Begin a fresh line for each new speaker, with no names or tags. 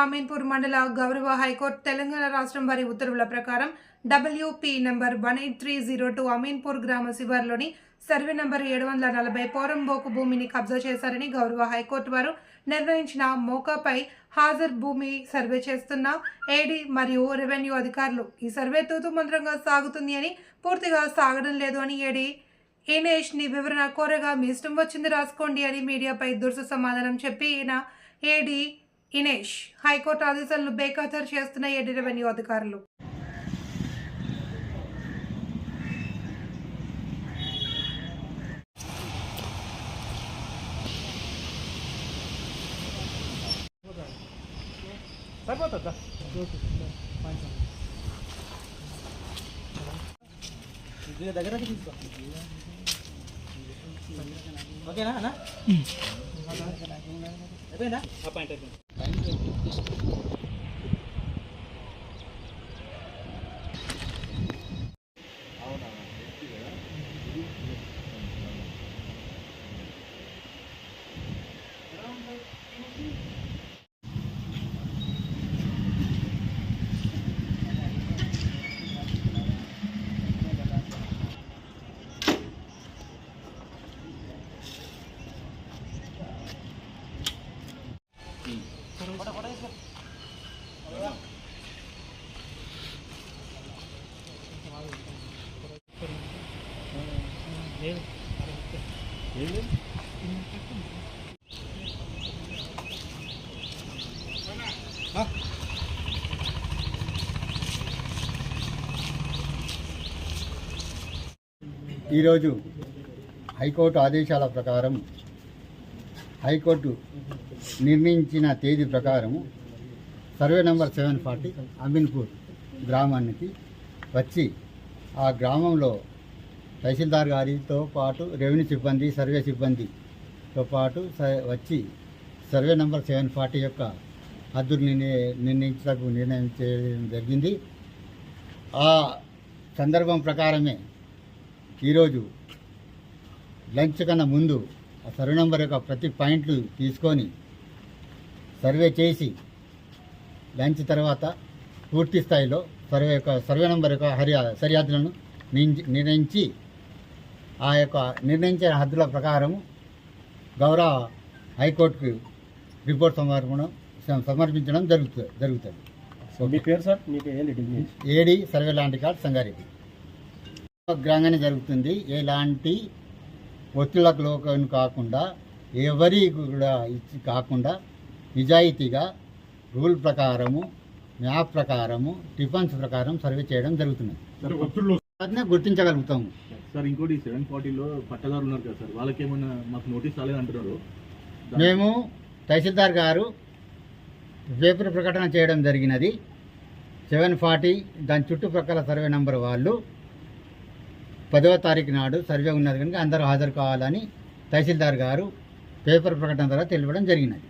అమీన్పూర్ మండల గౌరవ హైకోర్టు తెలంగాణ రాష్ట్రం వారి ఉత్తర్వుల ప్రకారం WP number one eight three zero two Ameenpur గ్రామ శివార్లోని సర్వే నంబర్ ఏడు వందల నలభై పోరంబోకు భూమిని కబ్జా చేశారని గౌరవ హైకోర్టు వారు నిర్వహించిన మోకాపై హాజర్ భూమి సర్వే చేస్తున్న ఏడీ మరియు రెవెన్యూ అధికారులు. ఈ సర్వే తూతు మంత్రంగా సాగుతుంది అని పూర్తిగా సాగడం లేదు అని ఏడీ ఈనేష్ని వివరణ కోరగా మీ ఇష్టం వచ్చింది రాసుకోండి అని మీడియాపై దురుసు సమాధానం చెప్పి ఈయన ఏడీ ఇనేష్ హైకోర్టు ఆదేశాలను బేఖాతరు చేస్తున్న ఏడి రెవెన్యూ అధికారులు.
సరిపోతుందా? దగ్గర తీసుకో. ఓకేనా అన్న? అయిపోయిందా? పాయింట్ అయిపోయింది Thank you.
ఈరోజు హైకోర్టు ఆదేశాల ప్రకారం హైకోర్టు నిర్ణయించిన తేదీ ప్రకారము survey number seven forty Ameenpur గ్రామానికి వచ్చి ఆ గ్రామంలో తహసీల్దార్ గారితో పాటు రెవెన్యూ సిబ్బంది సర్వే సిబ్బందితో పాటు స- వచ్చి సర్వే నెంబర్ సెవెన్ ఫార్టీ యొక్క హద్దులు నిర్ణయ నిర్ణయించడానికి నిర్ణయం చేయడం జరిగింది. ఆ సందర్భం ప్రకారమే ఈరోజు లంచ్ కన్నా ముందు ఆ సర్వే నెంబర్ యొక్క ప్రతి పాయింట్లు తీసుకొని సర్వే చేసి లంచ్ తర్వాత పూర్తి స్థాయిలో సర్వే యొక్క సర్వే నెంబర్ యొక్క హర్యా సరిహద్దులను నిర్ణయించి ఆ యొక్క నిర్ణయించిన హద్దుల ప్రకారం గౌరవ హైకోర్టుకు రిపోర్ట్ సమర్పణం సమర్పించడం జరుగుతుంది. జరుగుతుంది
మీ పేరు సార్? మీకు ఏంటి? డిగ్రీ
ఏడి సర్వే లాంటి కార్డ్ సంగారెడ్డి. గ్రంగానే జరుగుతుంది. ఎలాంటి ఒత్తిళ్ళకు లోకం కాకుండా ఎవరి కూడా ఇచ్చి కాకుండా నిజాయితీగా రూల్ ప్రకారము మ్యాప్ ప్రకారము డిఫెన్స్ ప్రకారం సర్వే చేయడం జరుగుతుంది. గుర్తించగలుగుతాము.
సార్ ఇంకోటి సెవెన్ ఫార్టీలో పట్టదారులు ఉన్నారు కదా సార్ వాళ్ళకి ఏమన్నా మాకు నోటీస్ రాలేదు అంటున్నారు.
మేము తహసీల్దార్ గారు పేపర్ ప్రకటన చేయడం జరిగినది. సెవెన్ ఫార్టీ దాని చుట్టుప్రక్కల సర్వే నెంబర్ వాళ్ళు పదవ తారీఖు నాడు సర్వే ఉన్నది కనుక అందరూ హాజరు కావాలని తహసీల్దార్ గారు పేపర్ ప్రకటన ద్వారా తెలియడం జరిగినది.